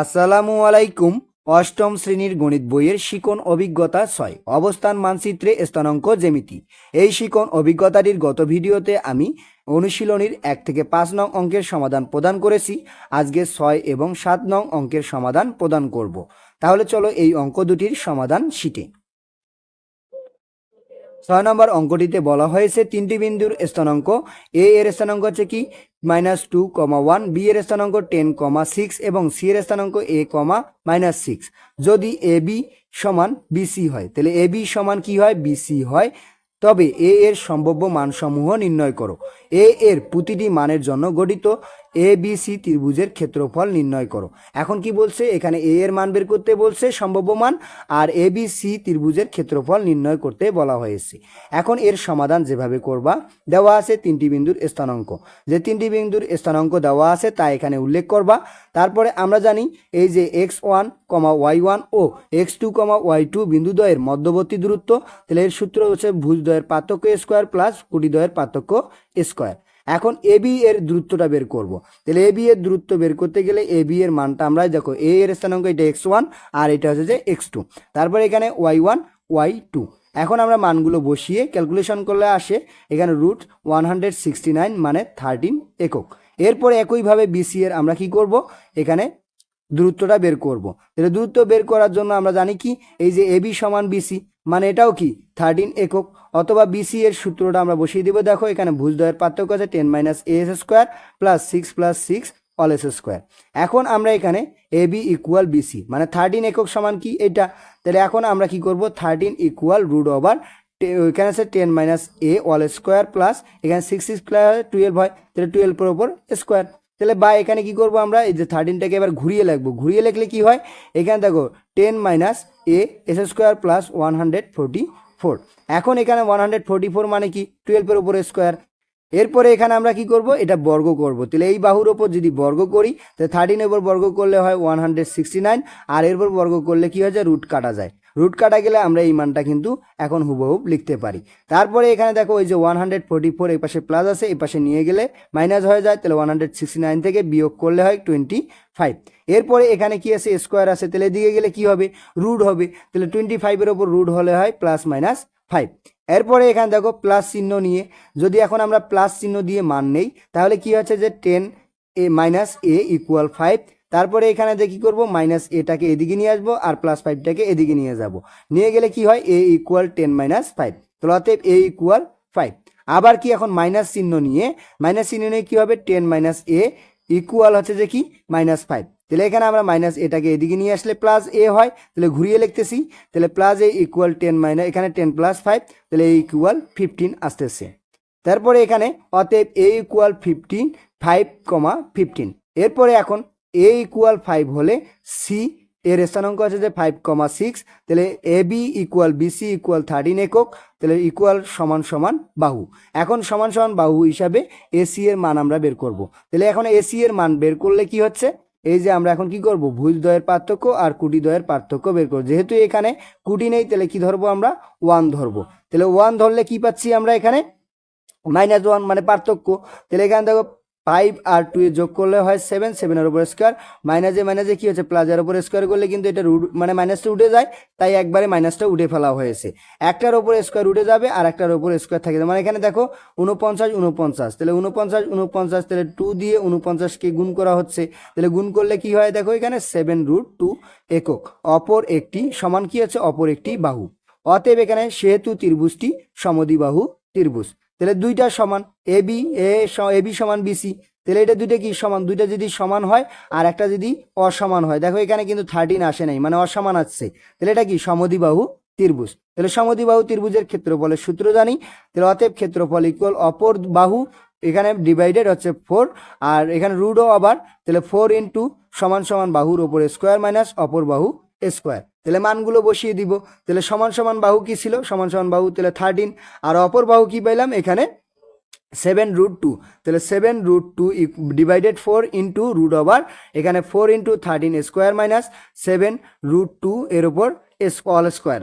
আসসালামু আলাইকুম, অষ্টম শ্রেণির গণিত বইয়ের শিকন অভিজ্ঞতা ছয়, অবস্থান মানচিত্রে স্থানাঙ্ক জ্যামিতি। এই শিকন অভিজ্ঞতাটির গত ভিডিওতে আমি অনুশীলনীর এক থেকে পাঁচ নং অঙ্কের সমাধান প্রদান করেছি, আজকে ছয় এবং সাত নং অঙ্কের সমাধান প্রদান করব। তাহলে চলো এই অঙ্ক দুটির সমাধান শিটে ছয় নম্বর অঙ্কটিতে বলা হয়েছে তিনটি বিন্দুর স্থানাঙ্ক, এ এর স্থানাঙ্ক হচ্ছে কি? Minus two comma one, B এর স্থানাঙ্ক টেন কমা সিক্স এবং সি এর স্থানাঙ্ক এ কমা মাইনাস সিক্স। যদি এ বি সমান বিসি হয়, তাহলে এ বি সমান কি হয়? বিসি হয়। তবে এ এর সম্ভাব্য মানসমূহ নির্ণয় করো। এ এর প্রতিটি মানের জন্য গঠিত। এ বি সি ত্রিভুজের ক্ষেত্রফল নির্ণয় করো। এখন কি বলছে? এখানে এ এর মান বের করতে বলছে, সম্ভাব্য মান, আর এ বি সি ত্রিভুজের ক্ষেত্রফল নির্ণয় করতে বলা হয়েছে। এখন এর সমাধান যেভাবে করবা, দেওয়া আছে তিনটি বিন্দুর স্থানাঙ্ক। যে তিনটি বিন্দুর স্থানাঙ্ক দেওয়া আছে, তা এখানে উল্লেখ করবা। তারপরে আমরা জানি, এই যে X one comma Y one ও X two comma Y two বিন্দুদ্বয়ের মধ্যবর্তী দূরত্ব, তাহলে এর সূত্র হচ্ছে ভুজদ্বয়ের পার্থক্য স্কোয়ার প্লাস কুটিদ্বয়ের পার্থক্য স্কোয়ার এখন এ বি এর দূরত্বটা বের করব। তাহলে এ বি এর দূরত্ব বের করতে গেলে এ বি এর মানটা আমরা দেখো এ এর স্থানাঙ্ক এটা এক্স ওয়ান আর এটা হচ্ছে যে এক্স টু তারপরে এখানে ওয়াই ওয়ান ওয়াই টু এখন আমরা মানগুলো বসিয়ে ক্যালকুলেশন করলে আসে, এখানে root one hundred sixty nine মানে থার্টিন একক। এরপরে একইভাবে বিসি এর আমরা কি করব? এখানে দূরত্বটা বের করব। তাহলে দূরত্ব বের করার জন্য আমরা জানি কি? এই যে এবি সমান বিসি মানে এটাও কি? থার্টিন একক, অথবা বিসি এর সূত্রটা আমরা বসিয়ে দিব। দেখো, এখানে ভুজদ্বয়ের পার্থক্য আছে ten minus S square plus six plus six all S square এখন আমরা এখানে এ বি ইকুয়াল বিসি মানে থার্টিন একক সমান কি এটা? তাহলে এখন আমরা কি করব? থার্টিন ইকুয়াল রুট ওভার এখানে আছে ten minus A all square plus এখানে সিক্স সিক্স প্লাস টুয়েলভ হয়, তাহলে টুয়েলভের ওপর স্কোয়ার তাহলে বা এখানে কি করব আমরা? এই যে থার্টিনটাকে এবার ঘুরিয়ে লিখব। ঘুরিয়ে লিখলে কি হয়? এখানে দেখো ten minus A S square plus one hundred forty four এখন এখানে ওয়ান হান্ড্রেড ফোরটি ফোর মানে কি? টুয়েলভের উপর স্কোয়ার এরপরে এখানে আমরা কি করব? এটা বর্গ করব। তাহলে এই বাহুর ওপর যদি বর্গ করি, তাহলে থার্টিনের উপর বর্গ করলে হয় ওয়ান হান্ড্রেড সিক্সটি নাইন আর এরপর বর্গ করলে কি হয় যে রুট কাটা যায়। রুট কাটা গেলে আমরা এই মানটা কিন্তু এখন হুবহুব লিখতে পারি। তারপরে এখানে দেখো ওই যে ওয়ান হান্ড্রেড ফোর্টি ফোর এই পাশে প্লাস আছে, এই পাশে নিয়ে গেলে মাইনাস হয়ে যায়, তাহলে ওয়ান হান্ড্রেড সিক্সটি নাইন থেকে বিয়োগ করলে হয় টোয়েন্টি ফাইভ এরপরে এখানে কি আছে? স্কোয়ার আছে, তাহলে দিকে গেলে কি হবে? রুট হবে। তাহলে টোয়েন্টি ফাইভের ওপর রুট হলে হয় প্লাস মাইনাস ফাইভ এরপরে এখানে দেখো প্লাস চিহ্ন নিয়ে, যদি এখন আমরা প্লাস চিহ্ন দিয়ে মান নেই, তাহলে কি হচ্ছে যে ten A minus A equal five তারপরে এখানে যে কি করব? মাইনাস এটাকে এদিকে নিয়ে আসব আর প্লাস ফাইভটাকে এদিকে নিয়ে যাব। নিয়ে গেলে কি হয়? A equal ten minus five তো অতএব এ ইকুয়াল ফাইভ আবার কি এখন মাইনাস চিহ্ন নিয়ে মাইনাস চিহ্ন নিয়ে কি হবে? টেন মাইনাস এ ইকুয়াল হচ্ছে যে কি? মাইনাস ফাইভ তাহলে এখানে আমরা মাইনাস এটাকে এদিকে নিয়ে আসলে প্লাস এ হয়। তাহলে ঘুরিয়ে লিখতেছি। তাহলে plus A equal ten minus এখানে টেন প্লাস ফাইভ তাহলে এ ইকুয়াল ফিফটিন আসতেছে। তারপরে এখানে অতএব A equal fifteen five comma fifteen এরপরে এখন এ ইকুয়াল ফাইভ হলে সি এর স্থানাঙ্ক আছে যে ফাইভ কমা সিক্স তাহলে A B equal BC equal thirteen একক, তাহলে ইকুয়াল সমান সমান বাহু। এখন সমান সমান বাহু হিসাবে এসি এর মান আমরা বের করব। তাহলে এখন এসি এর মান বের করলে কি হচ্ছে? এই যে আমরা এখন কি করব? ভুজ দ্বয়ের পার্থক্য আর কুটি দ্বয়ের পার্থক্য বের করব। যেহেতু এখানে কুটি নেই, তাহলে কি ধরবো আমরা? ওয়ান ধরবো। তাহলে ওয়ান ধরলে কি পাচ্ছি আমরা এখানে? মাইনাস ওয়ান মানে পার্থক্য। তাহলে এখানে দেখো ফাইভ আর টু যোগ করলে হয় সেভেন সেভেনের উপর স্কোয়ার। মাইনাসে মাইনাসে কি হচ্ছে? প্লাসের উপর স্কোয়ার করলে কিন্তু এটা রুট মানে মাইনাসটা উঠে যায়, তাই একবারে মাইনাসটা উঠে ফেলা হয়েছে। একটার উপর স্কোয়ার উঠে যাবে আর একটার উপর স্কোয়ার থাকে। মানে এখানে দেখো উনপঞ্চাশ উনপঞ্চাশ তাহলে উনপঞ্চাশ উনপঞ্চাশ তাহলে টু দিয়ে উনপঞ্চাশকে গুণ করা হচ্ছে। তাহলে গুণ করলে কি হয়? দেখো এখানে সেভেন রুট টু একক। অপর একটি সমান কি হচ্ছে অপর একটি বাহু। অতএব এখানে সেহেতু ত্রিভুজটি সমদ্বিবাহু ত্রিভুজ। তাহলে দুইটা সমান A B A A B সমান বিসি তাহলে এটা দুইটা কি সমান? দুইটা যদি সমান হয়, আর একটা যদি অসমান হয়। দেখো এখানে কিন্তু থার্টিন আসে নাই মানে অসমান আসছে। তাহলে এটা কি? সমদ্বিবাহু ত্রিভুজ। তাহলে সমদ্বিবাহু ত্রিভুজের ক্ষেত্রফলের সূত্র জানি। তাহলে অতএব ক্ষেত্রফল ইকুয়াল অপর বাহু, এখানে ডিভাইডেড হচ্ছে ফোর আর এখানে রুডও আবার, তাহলে ফোর ইন্টু সমান সমান বাহুর ওপর স্কোয়ার মাইনাস অপর বাহু স্কোয়ার তাহলে মানগুলো বসিয়ে দিব। তাহলে সমান সমান বাহু কি ছিল? সমান সমান বাহু তাহলে থার্টিন আর অপর বাহু কি পাইলাম? এখানে সেভেন রুট টু তাহলে seven root two divided four into root over এখানে four into thirteen square minus seven root two এর উপর অল স্কোয়ার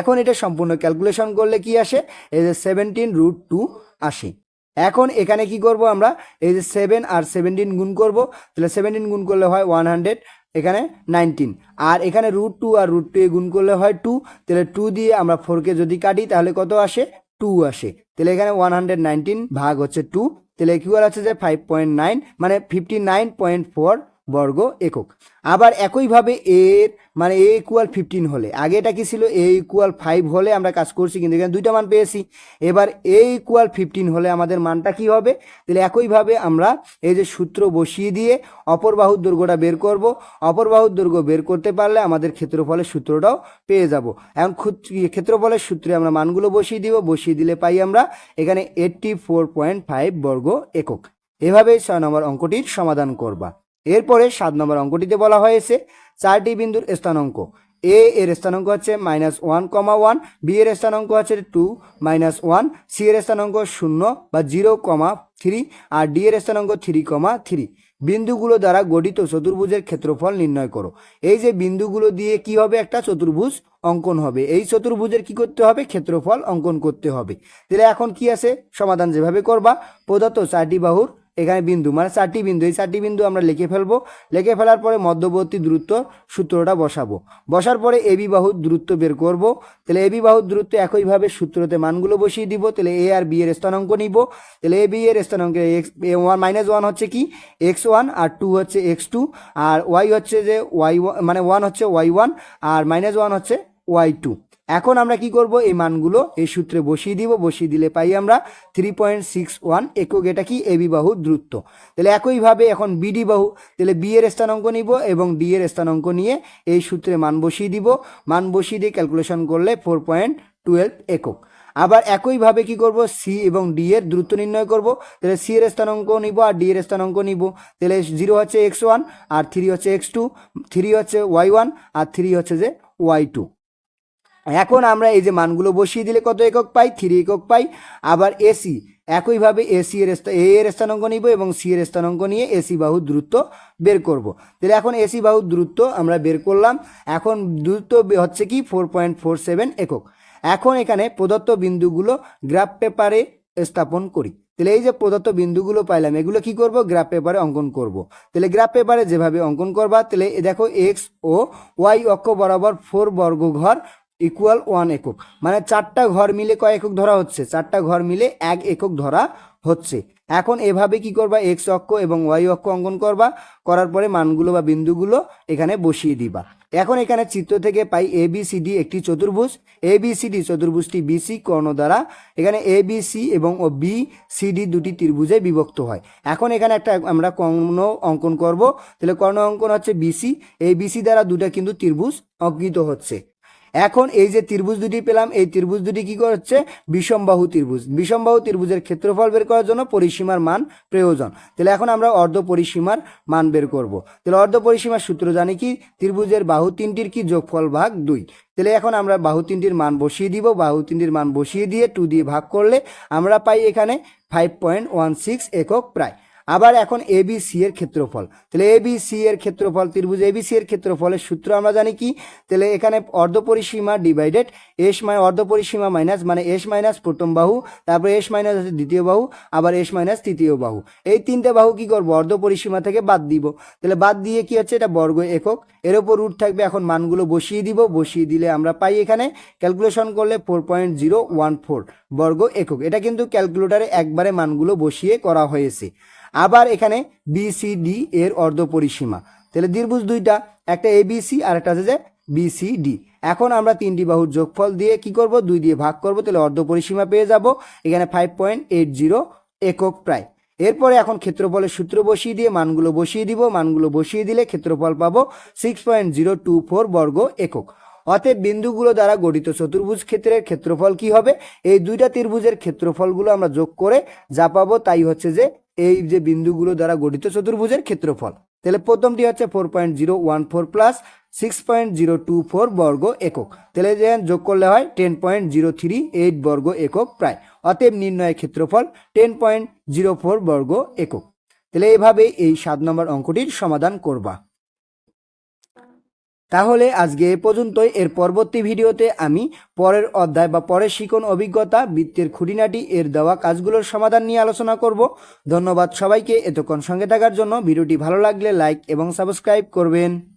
এখন এটা সম্পূর্ণ ক্যালকুলেশন করলে কি আসে? এই যে সেভেন্টিন রুট টু আসে। এখন এখানে কি করব আমরা? এই যে সেভেন আর সেভেন্টিন গুণ করব। তাহলে সেভেন্টিন গুণ করলে হয় ওয়ান হান্ড্রেড এখানে নাইনটিন আর এখানে রুট টু আর রুট টু গুণ করলে হয় টু তাহলে টু দিয়ে আমরা ফোরকে যদি কাটি, তাহলে কত আসে? টু আসে। তাহলে এখানে ওয়ান হান্ড্রেড নাইনটিন ভাগ হচ্ছে টু তাহলে ইকুয়াল আছে যে ফাইভ পয়েন্ট নাইন মানে ফিফটি নাইন পয়েন্ট ফোর বর্গ একক। আবার একইভাবে এর মানে এ ইকুয়াল ফিফটিন হলে। আগে এটা কি ছিল? এ ইকুয়াল ফাইভ হলে আমরা কাজ করছি, কিন্তু এখানে দুইটা মান পেয়েছি। এবার এ ইকুয়াল ফিফটিন হলে আমাদের মানটা কি হবে? তাহলে একইভাবে আমরা এই যে সূত্র বসিয়ে দিয়ে অপর বাহুর দৈর্ঘ্যটা বের করব। অপর বাহুর দৈর্ঘ্য বের করতে পারলে আমাদের ক্ষেত্রফলের সূত্রটাও পেয়ে যাব। এখন ক্ষুত- ক্ষেত্রফলের সূত্রে আমরা মানগুলো বসিয়ে দিব। বসিয়ে দিলে পাই আমরা এখানে এইটটি ফোর পয়েন্ট ফাইভ বর্গ একক। এভাবেই ছয় নম্বর অঙ্কটির সমাধান করবা। এরপরে সাত নম্বর অঙ্কটিতে বলা হয়েছে চারটি বিন্দুর স্থানাঙ্ক। এ এর স্থানাঙ্ক হচ্ছে minus one comma one B এর স্থানাঙ্ক হচ্ছে টু মাইনাস ওয়ান সি এর স্থানাঙ্ক শূন্য বা জিরো কমা থ্রি আর ডি এর স্থানাঙ্ক থ্রি কমা থ্রি বিন্দুগুলো দ্বারা গঠিত চতুর্ভুজের ক্ষেত্রফল নির্ণয় করো। এই যে বিন্দুগুলো দিয়ে কি হবে? একটা চতুর্ভুজ অঙ্কন হবে। এই চতুর্ভুজের কি করতে হবে? ক্ষেত্রফল অঙ্কন করতে হবে। তাহলে এখন কি আছে? সমাধান যেভাবে করবা, প্রদত্ত চারটি বাহুর এখানে বিন্দু মানে চারটি বিন্দু, এই চারটি বিন্দু আমরা লিখে ফেলব। লিখে ফেলার পরে মধ্যবর্তী দূরত্ব সূত্রটা বসাবো। বসার পরে এবি বাহুর দূরত্ব বের করব। তাহলে এবি বাহুর দূরত্ব একইভাবে সূত্রতে মানগুলো বসিয়ে দিব। তাহলে এ আর বি এর স্থানাঙ্ক নিব। তাহলে এ বি এর স্থানাঙ্ক X, A one minus one হচ্ছে কি? এক্স ওয়ান আর টু হচ্ছে এক্স টু। আর ওয়াই হচ্ছে যে ওয়াই মানে ওয়ান হচ্ছে ওয়াই ওয়ান আর মাইনাস ওয়ান হচ্ছে ওয়াই টু। এখন আমরা কি করব? এই মানগুলো এই সূত্রে বসিয়ে দিব। বসিয়ে দিলে পাই আমরা থ্রি পয়েন্ট সিক্স ওয়ান একক এটা কি? এবি বাহু দ্রুত। তাহলে একইভাবে এখন বিডি বাহু, তাহলে বি এর স্থানাঙ্ক নিব এবং ডি এর স্থানাঙ্ক নিয়ে এই সূত্রে মান বসিয়ে দিব। মান বসিয়ে দিয়ে ক্যালকুলেশন করলে ফোর পয়েন্ট টুয়েলভ একক। আবার একইভাবে কি করব? সি এবং ডি এর দ্রুত নির্ণয় করব। তাহলে সি এর স্থানাঙ্ক নিব আর ডি এর স্থানাঙ্ক নিব। তাহলে জিরো হচ্ছে এক্স ওয়ান আর থ্রি হচ্ছে এক্স টু থ্রি হচ্ছে ওয়াই ওয়ান আর থ্রি হচ্ছে যে ওয়াই টু এখন আমরা এই যে মানগুলো বসিয়ে দিলে কত একক পাই? থ্রি একক পাই। আবার এসি একইভাবে এসি এর এ এর স্থানাঙ্ক নিব এবং সি এর স্থানাঙ্ক নিয়ে এসি বাহুর দূরত্ব বের করব। তাহলে এখন এসি বাহুর দূরত্ব আমরা বের করলাম। এখন দূরত্ব হচ্ছে কি? ফোর পয়েন্ট ফোর সেভেন একক। এখন এখানে প্রদত্ত বিন্দুগুলো গ্রাফ পেপারে স্থাপন করি। তাহলে এই যে প্রদত্ত বিন্দুগুলো পাইলাম, এগুলো কি করব? গ্রাফ পেপারে অঙ্কন করব। তাহলে গ্রাফ পেপারে যেভাবে অঙ্কন করবা, তাহলে দেখো এক্স ও ওয়াই অক্ষ বরাবর ফোর বর্গ ঘর ইকুয়াল ওয়ান একক। মানে চারটা ঘর মিলে কয় একক ধরা হচ্ছে? চারটা ঘর মিলে এক একক ধরা হচ্ছে। এখন এভাবে কি করবা? এক্স অক্ষ এবং ওয়াই অক্ষ অঙ্কন করবা। করার পরে মানগুলো বা বিন্দুগুলো এখানে বসিয়ে দিবা। এখন এখানে চিত্র থেকে পাই এ ডি একটি চতুর্ভুজ। এ ডি চতুর্ভুজটি বিসি কর্ণ দ্বারা। এখানে এ সি এবং ও বি ডি দুটি ত্রিভুজে বিভক্ত হয়। এখন এখানে একটা আমরা কর্ণ অঙ্কন করব। তাহলে কর্ণ অঙ্কন হচ্ছে বিসি এই বিসি দ্বারা দুটা কিন্তু ত্রিভুজ অঙ্কিত হচ্ছে। এখন এই যে ত্রিভুজ দুটি পেলাম, এই ত্রিভুজ দুটি কি করছে? বিষমবাহু ত্রিভুজ। বিষমবাহু ত্রিভুজের ক্ষেত্রফল বের করার জন্য পরিসীমার মান প্রয়োজন। তাহলে এখন আমরা অর্ধ পরিসীমার মান বের করব। তাহলে অর্ধ পরিসীমার সূত্র জানি কি? ত্রিভুজের বাহু তিনটির কি যোগফল ভাগ দুই। তাহলে এখন আমরা বাহু তিনটির মান বসিয়ে দিব। বাহু তিনটির মান বসিয়ে দিয়ে টু দিয়ে ভাগ করলে আমরা পাই এখানে ফাইভ পয়েন্ট ওয়ান সিক্স একক প্রায়। আবার এখন এ বি সি এর ক্ষেত্রফল। তাহলে এ বি সি এর ক্ষেত্রফল, ত্রিভুজ এ বি সি এর ক্ষেত্রফলের সূত্র আমরা জানি কি? তাহলে এখানে অর্ধপরিসীমা ডিভাইডেড এস মানে অর্ধপরিসীমা মাইনাস মানে এস মাইনাস প্রথম বাহু, তারপরে এস মাইনাস হচ্ছে দ্বিতীয় বাহু, আবার এস মাইনাস তৃতীয় বাহু। এই তিনটে বাহু কি করব? অর্ধপরিসীমা থেকে বাদ দিব। তাহলে বাদ দিয়ে কি হচ্ছে? এটা বর্গ একক। এর ওপর রুট থাকবে এখন মানগুলো বসিয়ে দিব। বসিয়ে দিলে আমরা পাই এখানে ক্যালকুলেশন করলে four point zero one four বর্গ একক। এটা কিন্তু ক্যালকুলেটারে একবারে মানগুলো বসিয়ে করা হয়েছে। আবার এখানে বিসিডি এর অর্ধ পরিসীমা তাহলে দ্বিভুজ দুইটা, একটা এবিসি আর একটা আছে যে বিসিডি এখন আমরা তিনটি বাহুর যোগফল দিয়ে কি করব? দুই দিয়ে ভাগ করব, তাহলে অর্ধ পরিসীমা পেয়ে যাব। এখানে ফাইভ পয়েন্ট এইট জিরো একক প্রায়। এরপরে এখন ক্ষেত্রফলের সূত্র বসিয়ে দিয়ে মানগুলো বসিয়ে দিব। মানগুলো বসিয়ে দিলে ক্ষেত্রফল পাবো six point zero two four বর্গ একক। অতএব বিন্দুগুলো দ্বারা গঠিত চতুর্ভুজ ক্ষেত্রের ক্ষেত্রফল কি হবে? এই দুইটা ত্রিভুজের ক্ষেত্রফলগুলো আমরা যোগ করে যা পাবো তাই হচ্ছে যে এই যে বিন্দুগুলো দ্বারা গঠিত চতুর্ভুজের ক্ষেত্রফল। তাহলে প্রথমটি হচ্ছে four point zero one four plus six point zero two four বর্গ একক। তাহলে যে যোগ করলে হয় ten point zero three eight বর্গ একক প্রায়। অতএব নির্ণয়ের ক্ষেত্রফল টেন পয়েন্ট জিরো ফোর বর্গ একক। তাহলে এভাবে এই সাত নম্বর অঙ্কটির সমাধান করবা। তাহলে আজকে এ পর্যন্তই। এর পরবর্তী ভিডিওতে আমি পরের অধ্যায় বা পরের শিকন অভিজ্ঞতা, বৃত্তের খুঁটিনাটি, এর দেওয়া কাজগুলোর সমাধান নিয়ে আলোচনা করব। ধন্যবাদ সবাইকে এতক্ষণ সঙ্গে থাকার জন্য। ভিডিওটি ভালো লাগলে লাইক এবং সাবস্ক্রাইব করবেন।